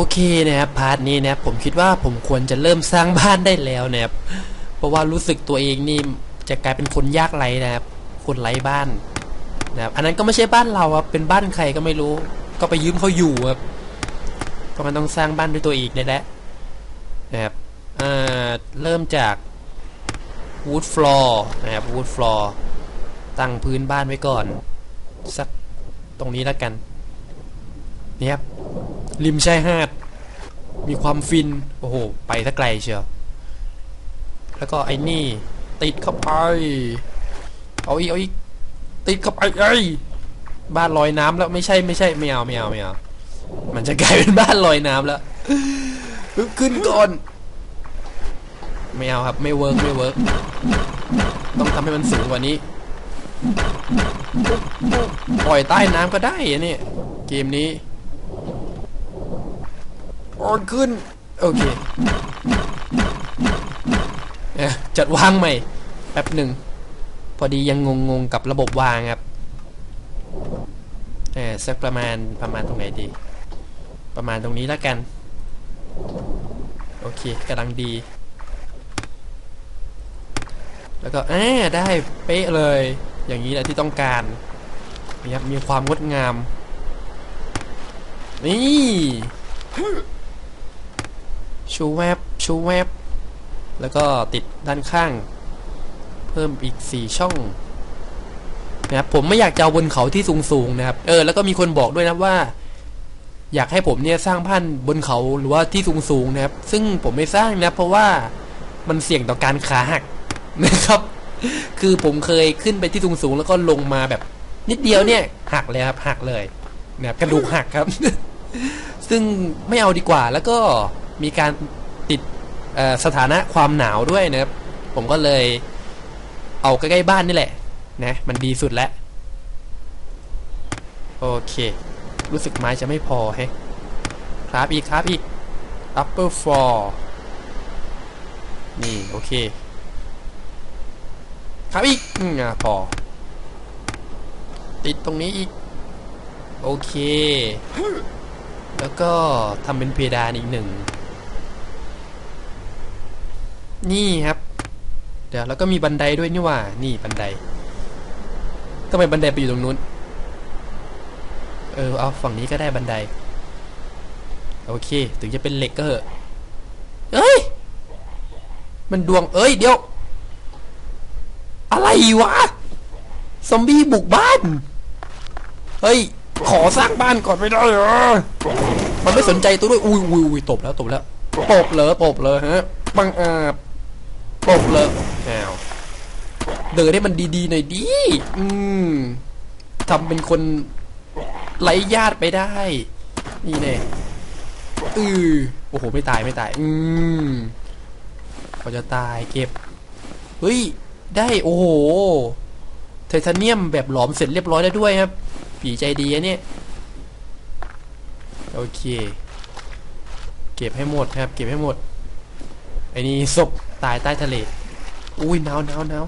โอเคนะครับพาร์ทนี้นะครับผมคิดว่าผมควรจะเริ่มสร้างบ้านได้แล้วนะครับเพราะว่ารู้สึกตัวเองนี่จะกลายเป็นคนยากไร้นะครับ คนไร้บ้านนะครับอันนั้นก็ไม่ใช่บ้านเราครับเป็นบ้านใครก็ไม่รู้ ก็ไปยืมเขาอยู่ครับก็มันต้องสร้างบ้านด้วยตัวเองนี่แหละนะครับเอ่อเริ่มจาก wood floor นะครับ wood floor ตั้งพื้นบ้านไว้ก่อน สักตรงนี้แล้วกันเนี่ยครับ ริมชายหาด มีความฟิน โอ้โห ไปถ้าไกลเชียว แล้วก็ไอ้นี่ ติดเข้าไป เอาอีกเอาอีก ติดเข้าไปไอ้บ้านลอยน้ำแล้วไม่ใช่ไม่ใช่ไม่เอาไม่เอาไม่เอา มันจะกลายเป็นบ้านลอยน้ำแล้ว ขึ้นก่อน ไม่เอาครับ ไม่เวิร์กไม่เวิร์กต้องทำให้มันสูงกว่านี้ ปล่อยใต้น้ำก็ได้อะเนี่ยเกมนี้ ออนขึ้น โอเคเอ๊ะจัดวางใหม่แป๊บหนึ่ง พอดียังงงๆกับระบบวางครับเออสักประมาณประมาณตรงไหนดี ประมาณตรงนี้แล้วกัน โอเคกำลังดี แล้วก็อ่าได้เป๊ะเลย อย่างนี้แหละที่ต้องการนี่ครับมีความงดงาม นี่ ชูแวบชูแวบแล้วก็ติดด้านข้าง เพิ่มอีกสี่ช่องนะครับผมไม่อยากจะบนเขาที่สูงๆนะครับ เออ แล้วก็มีคนบอกด้วยนะว่า อยากให้ผมเนี่ยสร้างพันบนเขาหรือว่าที่สูงๆนะครับ ซึ่งผมไม่สร้างนะ เพราะว่ามันเสี่ยงต่อการขาหักนะครับ คือผมเคยขึ้นไปที่สูงๆแล้วก็ลงมาแบบ นิดเดียวเนี่ย หักเลยครับหักเลยนะครับกระดูกหักครับ ซึ่งไม่เอาดีกว่าแล้วก็ มีการติดสถานะความหนาวด้วยนะครับ ผมก็เลยเอาใกล้ๆบ้านนี่แหละ นะ มันดีสุดแล้วโอเค รู้สึกไม้จะไม่พอแฮะครับอีกครับอีก upper floor นี่ โอเค ครับอีกอืมอะพอ ติดตรงนี้อีก โอเค แล้วก็ทำเป็นเพดานอีกหนึ่ง นี่ครับ เดี๋ยวแล้วก็มีบันไดด้วยนี่ว่า นี่บันไดทำไมบันไดไปอยู่ตรงนู้น เออเอาฝั่งนี้ก็ได้บันได โอเค ถึงจะเป็นเหล็กก็เหอะเอ้ย มันดวง เอ้ย เดี๋ยว อะไรวะ ซอมบี้บุกบ้าน เฮ้ย ขอสร้างบ้านก่อนไม่ได้เหรอ มันไม่สนใจตัวด้วย อุ้ยอุ้ยอุยตบแล้ว ตบแล้ว ตบเลยตบเลยฮะบังอาจ ตบเลยแอวเดินให้มันดีๆหน่อยดิ อืมทำเป็นคนไร้ญาติไปได้ นี่แน่อือโอ้โห ไม่ตายไม่ตาย อืมเขาจะตายเก็บ เฮ้ย ได้ โอ้โห ไทเทเนียมแบบหลอมเสร็จเรียบร้อยแล้วด้วยครับ ผีใจดีอะเนี่ย โอเค เก็บให้หมดครับ เก็บให้หมด ไอ้นี่ศพ ตายใต้ทะเล อุ้ยหนาวหนาวหนาว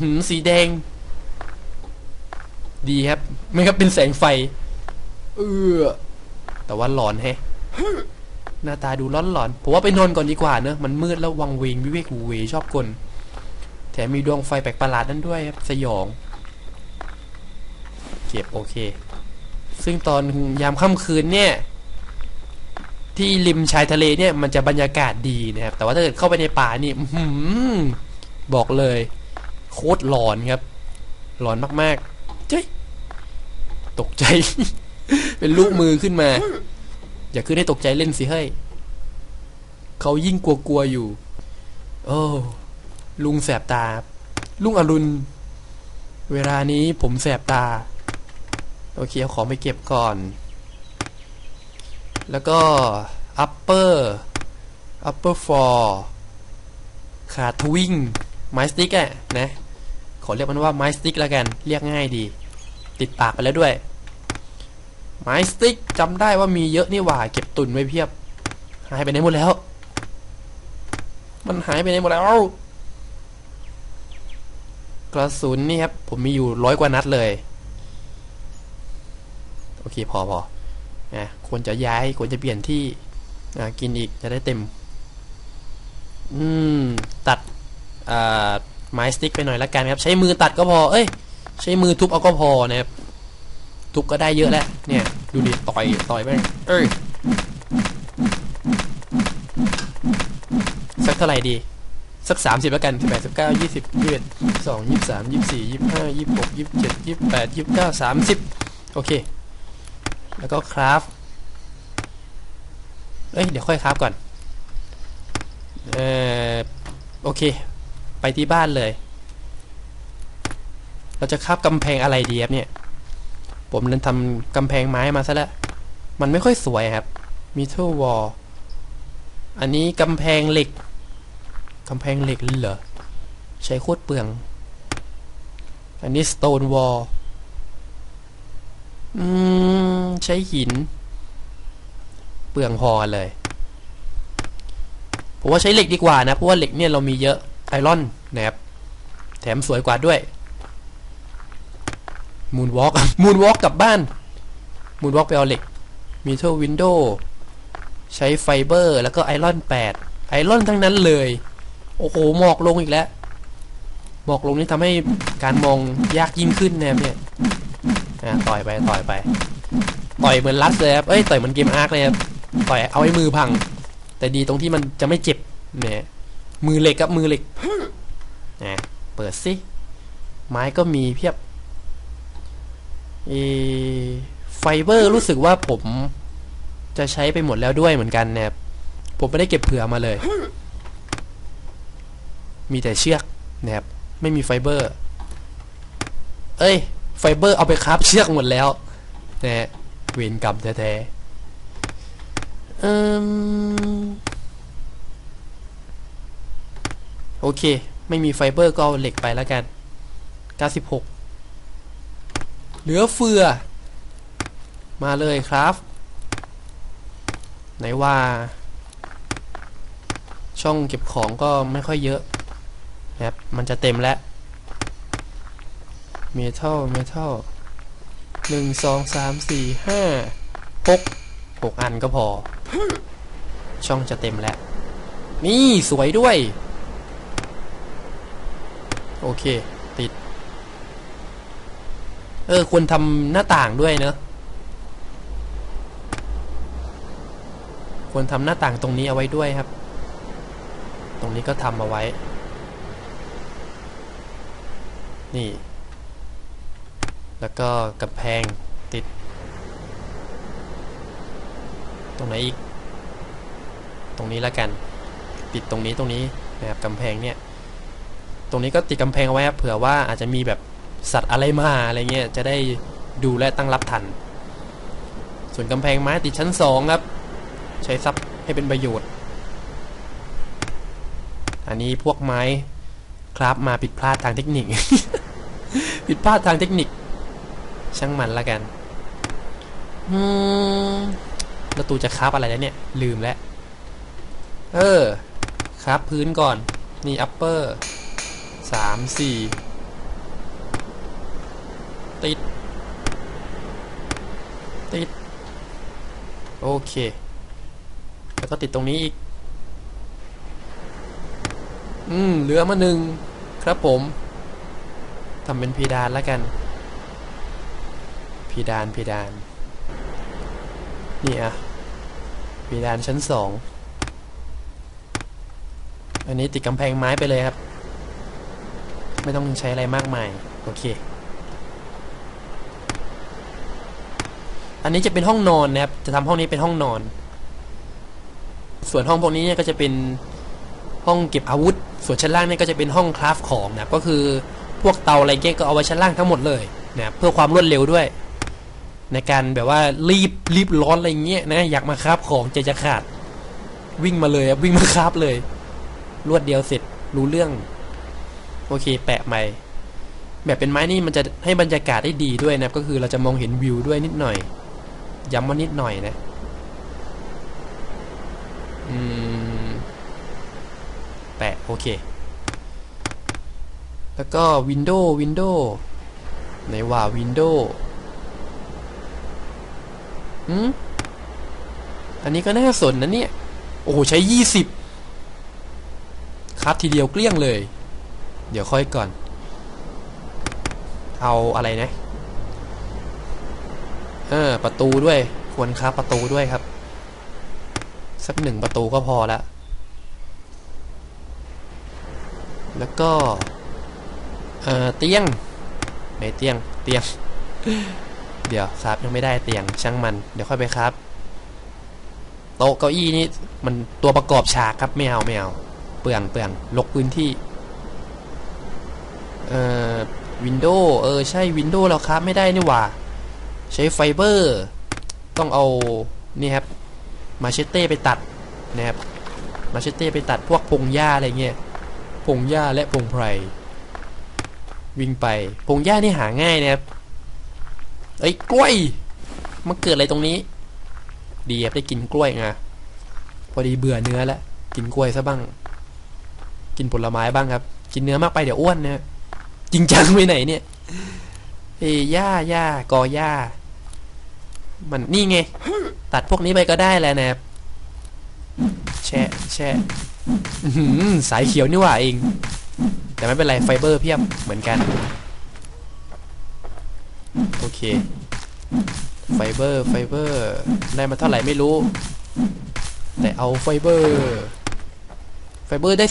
หือสีแดง ดีครับ ไม่ครับเป็นแสงไฟ เออ แต่ว่าหลอนแฮะ หน้าตาดูร้อนหลอนผมว่าไปนอนก่อนดีกว่าเนอะ มันมืดแล้ววังเวงวิเวกหูเวชอบกลแถมมีดวงไฟแปลกประหลาดนั่นด้วยครับ สยอง เก็บโอเค ซึ่งตอนยามค่ำคืนเนี่ย ที่ริมชายทะเลเนี่ยมันจะบรรยากาศดีนะครับ แต่ว่าถ้าเกิดเข้าไปในป่านี่หือบอกเลยโคตรหลอนครับ หลอนมากๆเจ้ยตกใจ เป็นลูกมือขึ้นมา อย่าขึ้นให้ตกใจเล่นสิเฮ้ยเขายิ่งกลัวๆอยู่ โอ้ลุงแสบตา ลุงอรุณ เวลานี้ผมแสบตา โอเคเอาของไปเก็บก่อน แล้วก็ upper upper floor ขาทวิงไม้สติ๊กอะนะ ขอเรียกมันว่าไม้สติ๊กแล้วกัน เรียกง่ายดี ติดปากไปแล้วด้วย ไม้สติ๊กจำได้ว่ามีเยอะนี่หว่า เก็บตุนไว้เพียบ หายไปไหนหมดแล้ว มันหายไปไหนหมดแล้ว กระสุนนี่ครับ ผมมีอยู่ร้อยกว่านัดเลย โอเคพอพอ นะควรจะย้ายควรจะเปลี่ยนที่กินอีกจะได้เต็ม อืม ตัดไม้สติ๊กไปหน่อยละกันครับ ใช้มือตัดก็พอ เอ้ย ใช้มือทุบเอาก็พอนะครับ ทุบก็ได้เยอะแล้ว เนี่ย ดูดิ ต่อย ต่อยไป เอ้ย สักเท่าไหร่ดี สักสามสิบแล้วกันสิบแปดสิบเก้ายี่สิบยี่สิบเอ็ดสองยี่สิบสามยี่สิบสี่ยี่สิบห้ายี่สิบหกยี่สิบเจ็ดยี่สิบแปดยี่สิบเก้าสามสิบโอเค แล้วก็คราฟเอ้ย เดี๋ยวค่อยคราฟก่อน เอ่อโอเค ไปที่บ้านเลย เราจะคราบกำแพงอะไรดีครับเนี่ย ผมเล่นทำกำแพงไม้มาซะแล้ว มันไม่ค่อยสวยครับมีเทลวอลอันนี้กำแพงเหล็กกำแพงเหล็กเหรอ ใช้โคตรเปลือง อันนี้ stone wall อื ม ใช้หิน เปลืองพอเลย ผมว่าใช้เหล็กดีกว่านะ เพราะว่าเหล็กเนี่ยเรามีเยอะไอรอนนะครับ แถมสวยกว่าด้วย มูนวอล์กมูนวอล์กกลับบ้าน มูนวอล์กไปเอาเหล็กมีเทลวินโดใช้ไฟเบอร์ แล้วก็ไอรอน8ไอรอนทั้งนั้นเลย โอ้โห หมอกลงอีกแล้ว หมอกลงนี่ทำให้การมองยากยิ่งขึ้นนะครับเนี่ย อะต่อยไปต่อยไป ต่อยเหมือนลัสเลยครับเอ้ยต่อยเหมือนเกมอาร์คเลยครับต่อยเอาให้มือพัง แต่ดีตรงที่มันจะไม่เจ็บเนี่ยมือเหล็กกับมือเหล็กนะเปิดสิไม้ก็มีเพียบเอไฟเบอร์รู้สึกว่าผมจะใช้ไปหมดแล้วด้วยเหมือนกันนะครับผมไม่ได้เก็บเผื่อมาเลย มีแต่เชือกนะครับ ไม่มีไฟเบอร์ เอ้ย ไฟเบอร์เอาไปคราบเชือกหมดแล้วนะฮะเวรกรรมแท้ๆอืมโอเค ไม่มีไฟเบอร์ก็เอาเหล็กไปแล้วกัน 96 เหลือเฟือ มาเลยครับ ไหนว่า ช่องเก็บของก็ไม่ค่อยเยอะนะครับมันจะเต็มแล้ว เมทัลเมทัลหนึ่งสองสามสี่ห้าหกหกอันก็พอ ช่องจะเต็มแล้ว นี่สวยด้วย โอเค ติด เออ ควรทำหน้าต่างด้วยเนอะควรทำหน้าต่างตรงนี้เอาไว้ด้วยครับ ตรงนี้ก็ทำเอาไว้ นี่ แล้วก็กระแพงติด ตรงไหนอีก ตรงนี้แล้วกัน ติดตรงนี้ตรงนี้นะครับกำแพงเนี่ย ตรงนี้ก็ติดกำแพงเอาไว้เผื่อว่าอาจจะมีแบบสัตว์อะไรมาอะไรเงี้ยจะได้ดูและตั้งรับทัน ส่วนกำแพงไม้ติดชั้นสองครับ ใช้ซับให้เป็นประโยชน์ อันนี้พวกไม้ครับมาผิดพลาดทางเทคนิค ผิดพลาดทางเทคนิค ช่างมันละกัน อืมแล้วตูจะคราบอะไรแล้วเนี่ย ลืมแล้ว เออครับพื้นก่อน นี่อัปเปอร์สามสี่ติด ติด โอเค แล้วก็ติดตรงนี้อีก อืม เหลือมาหนึ่งครับผมทำเป็นพีดานแล้วกัน พีดานพีดาน นี่อะพีดานชั้นสอง อันนี้ติดกำแพงไม้ไปเลยครับ ไม่ต้องใช้อะไรมากมาย โอเค อันนี้จะเป็นห้องนอนนะครับ จะทำห้องนี้เป็นห้องนอน ส่วนห้องพวกนี้เนี่ยก็จะเป็นห้องเก็บอาวุธ ส่วนชั้นล่างเนี่ยก็จะเป็นห้องคราฟของนะครับก็คือพวกเตาอะไรเงี้ยก็เอาไว้ชั้นล่างทั้งหมดเลยนะเพื่อความรวดเร็วด้วย ในการแบบว่ารีบรีบร้อนอะไรเงี้ยนะอยากมาคราฟของใจจะขาด วิ่งมาเลยวิ่งมาคราฟเลย รวดเดียวเสร็จรู้เรื่อง โอเค แปะใหม่แบบเป็นไม้นี่มันจะให้บรรยากาศได้ดีด้วยนะก็คือเราจะมองเห็นวิวด้วยนิดหน่อยย้ำว่านิดหน่อยนะอืมแปะโอเค แล้วก็วินโดว์วินโดว์ไหนว่าวิ นโดว์หืมอันนี้ก็น่าสนนะเนี่ย โอ้โห ใช้ยี่สิบครับทีเดียวเกลี้ยงเลย เดี๋ยวค่อยก่อน เอาอะไรนะเออประตูด้วย ควรครับประตูด้วยครับ สักหนึ่งประตูก็พอแล้วแล้วก็ เอ่อเตียงไหนเตียง เตียง เดี๋ยวครับยังไม่ได้เตียงช่างมัน เดี๋ยวค่อยไปครับ โต๊ะเก้าอี้นี่มันตัวประกอบฉากครับไม่เอาไม่เอาเปลืองเปลืองลกพื้นที่เอ่อวินโดว์เออใช่วินโดว์แล้วครับไม่ได้นี่หว่า ใช้ไฟเบอร์ ต้องเอานี่ครับมาเชตเต้ไปตัดนะครับมาเชตเต้ไปตัดพวกพงหญ้าอะไรเงี้ยพงหญ้าและพงไพรวิ่งไปพงหญ้านี่หาง่ายนะครับ เอ้ยกล้วยมันเกิดอะไรตรงนี้ ดีครับได้กินกล้วยไงพอดีเบื่อเนื้อแล้วกินกล้วยซะบ้าง กินผลไม้บ้างครับ กินเนื้อมากไปเดี๋ยวอ้วนนะจริงจังไปไหนเนี่ยเอ้ยหญ้าหญ้ากอหญ้า มันนี่ไง ตัดพวกนี้ไปก็ได้แล้วนะครับแช่แช่อื้อหือสายเขียวนี่หว่าเอง แต่ไม่เป็นไรไฟเบอร์เพียบเหมือนกัน โอเค ไฟเบอร์ ไฟเบอร์ ได้มาเท่าไหร่ไม่รู้ แต่เอาไฟเบอร์ ไฟเบอร์ได้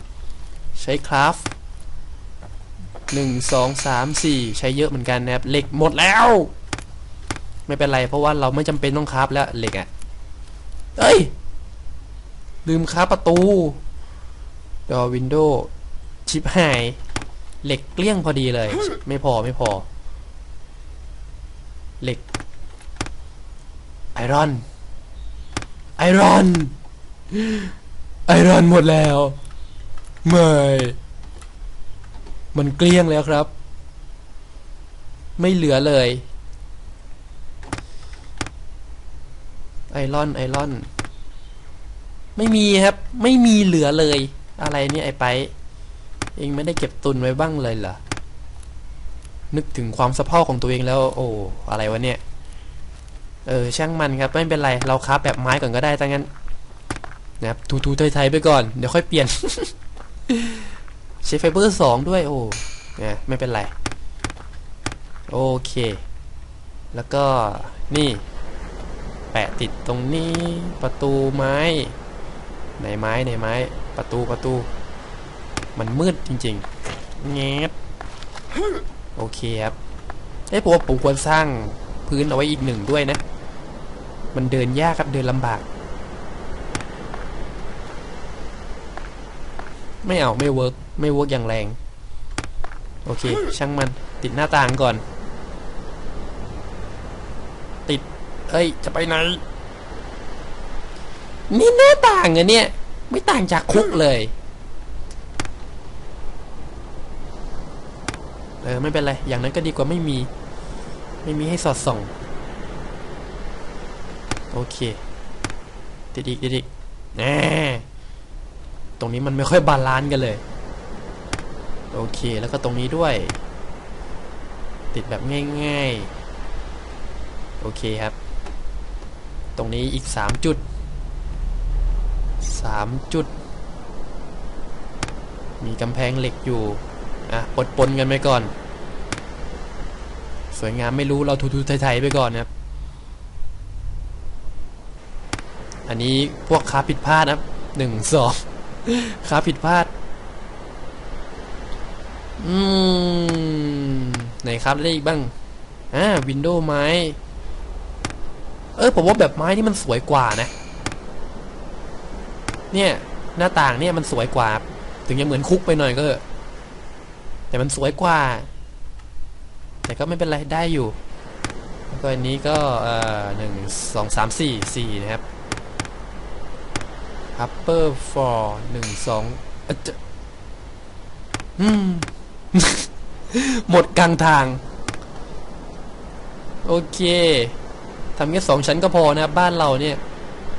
16 ใช้คราฟหนึ่งสองสามสี่ใช้เยอะเหมือนกันนะครับเหล็กหมดแล้ว ไม่เป็นไรเพราะว่าเราไม่จำเป็นต้องคราฟแล้วเหล็กอะ่ะเอ้ย ลืมคราฟประตูดอวินโดว์ชิปหาย เหล็กเกลี้ยงพอดีเลย ไม่พอไม่พอ เหล็ก ไอรอน ไอรอน ไอรอนหมดแล้วไม่มันเกลี้ยงแล้วครับ ไม่เหลือเลย ไอรอน ไอรอน ไม่มีครับ ไม่มีเหลือเลย อะไรเนี่ยไอไป เองไม่ได้เก็บตุนไว้บ้างเลยเหรอ นึกถึงความสะเพร่าของตัวเองแล้ว โอ้อะไรวะเนี่ย เออช่างมันครับไม่เป็นไรเราคราฟแบบไม้ก่อนก็ได้ถ้างั้นนะครับทูๆไทยๆไปก่อนเดี๋ยวค่อยเปลี่ยน ใช้ไฟเบอร์สองด้วย โอ้เนี่ยไม่เป็นไร โอเค แล้วก็นี่ แปะติดตรงนี้ ประตูไม้ไหนไม้ไหนไม้ ประตูประตู มันมืดจริงๆแงบ โอเคครับเอ้ยผมว่าผมควรสร้างพื้นเอาไว้อีกหนึ่งด้วยนะ มันเดินยากครับเดินลำบาก ไม่เอาไม่เวิร์กไม่เวิร์กอย่างแรง โอเค ช่างมันติดหน้าต่างก่อน ติด เอ้ย จะไปไหน นี่หน้าต่างอะเนี่ย ไม่ต่างจากคุกเลย เออไม่เป็นไร อย่างนั้นก็ดีกว่าไม่มี ไม่มีให้สอดส่อง โอเคติดอีกติดอีกแน่ตรงนี้มันไม่ค่อยบาลานซ์กันเลย โอเคแล้วก็ตรงนี้ด้วย ติดแบบง่ายๆ โอเคครับ ตรงนี้อีกสามจุดสามจุด มีกำแพงเหล็กอยู่ อะปนปนกันไปก่อน สวยงามไม่รู้เราทูๆไทยๆไปก่อนนะครับ อันนี้พวกค้าผิดพลาดนะครับหนึ่งสองค้าผิดพลาด อืม ไหนครับได้อีกบ้าง อ่าวินโดว์ไม้ เออผมว่าแบบไม้นี่มันสวยกว่านะ เนี่ย หน้าต่างเนี่ยมันสวยกว่า ถึงจะเหมือนคุกไปหน่อยก็เถอะ แต่มันสวยกว่า แต่ก็ไม่เป็นไรได้อยู่แล้วก็อันนี้ก็เอ่อหนึ่งสองสามสี่สี่นะครับ upper for หนึ่งสองอืม หมดกลางทาง โอเคทำแค่สองชั้นก็พอนะครับบ้านเราเนี่ย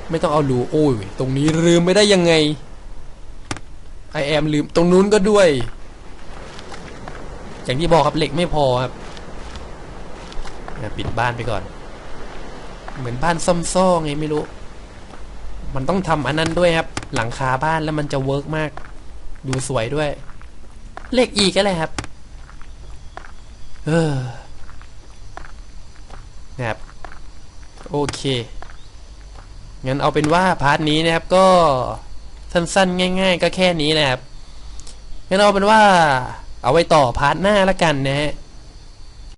ไม่ต้องเอาหรูโอ้ย ตรงนี้ลืมไม่ได้ยังไงไอแอมลืม ตรงนู้นก็ด้วย อย่างที่บอกครับเหล็กไม่พอครับปิดบ้านไปก่อน เหมือนบ้านซ่อมซ่ไงไม่รู้ มันต้องทำอันนั้นด้วยครับ หลังคาบ้านแล้วมันจะเวิร์กมาก ดูสวยด้วย เลขอีก็เลยครับ เออนะครับ โอเค งั้นเอาเป็นว่าพาร์ทนี้นะครับก็สั้นๆ ง่าย ๆ ก็แค่นี้นะครับ งั้นเอาเป็นว่า เอาไว้ต่อพาร์ทหน้าละกันนะฮะ